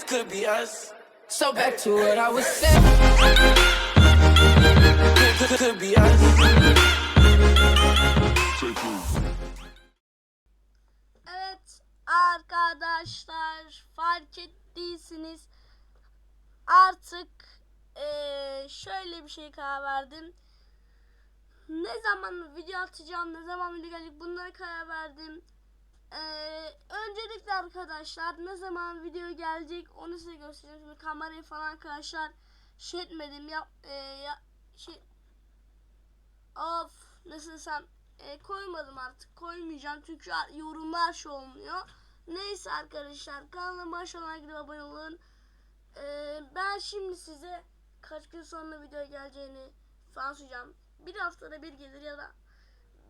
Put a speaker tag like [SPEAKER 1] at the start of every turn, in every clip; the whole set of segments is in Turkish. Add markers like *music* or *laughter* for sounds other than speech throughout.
[SPEAKER 1] this could be us. So back to what I was saying.
[SPEAKER 2] Evet arkadaşlar fark ettiyseniz artık eee, şöyle bir şey karar verdim. Ne zaman video atacağım, ne zaman video gelecek bunlara karar verdim. Eee, öncelikle arkadaşlar ne zaman video gelecek onu size göstereyim. Şimdi kamerayı falan arkadaşlar şey etmedim ya, eee, ya şey Of nasıl desem e, koymadım artık koymayacağım çünkü ar- yorumlar şey olmuyor. Neyse arkadaşlar kanalıma aşağıdan gidip abone olun. E, ben şimdi size kaç gün sonra video geleceğini falan söyleyeceğim. Bir haftada bir gelir ya da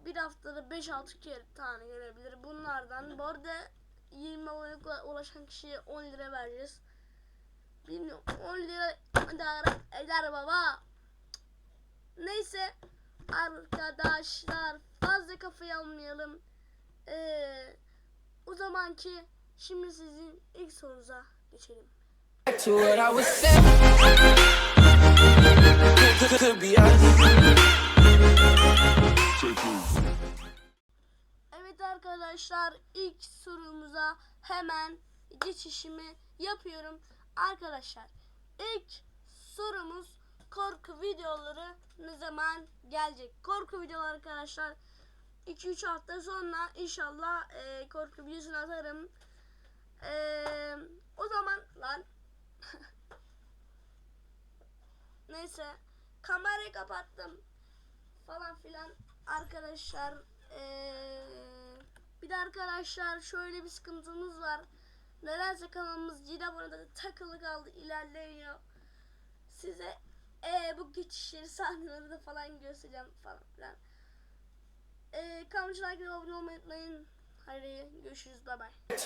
[SPEAKER 2] bir haftada 5-6 kere tane gelebilir. Bunlardan bu arada 20 abonelikle ulaşan kişiye 10 lira vereceğiz. Bilmiyorum 10 lira eder, eder baba. Neyse arkadaşlar fazla kafayı almayalım. Ee, o zamanki şimdi sizin ilk sorunuza geçelim. Arkadaşlar ilk sorumuza hemen geçişimi yapıyorum. Arkadaşlar ilk sorumuz korku videoları ne zaman gelecek? Korku videoları arkadaşlar 2-3 hafta sonra inşallah e, korku videosunu atarım. E, o zaman lan *laughs* neyse kamerayı kapattım falan filan arkadaşlar eee, de arkadaşlar şöyle bir sıkıntımız var. Nedense kanalımız 7 abonede takılı kaldı ilerlemiyor. Size ee, bu geçişleri *laughs* sahnelerini falan göstereceğim falan filan. Ee, kanalıma like ve abone olmayı unutmayın. Hadi görüşürüz
[SPEAKER 1] bye bye.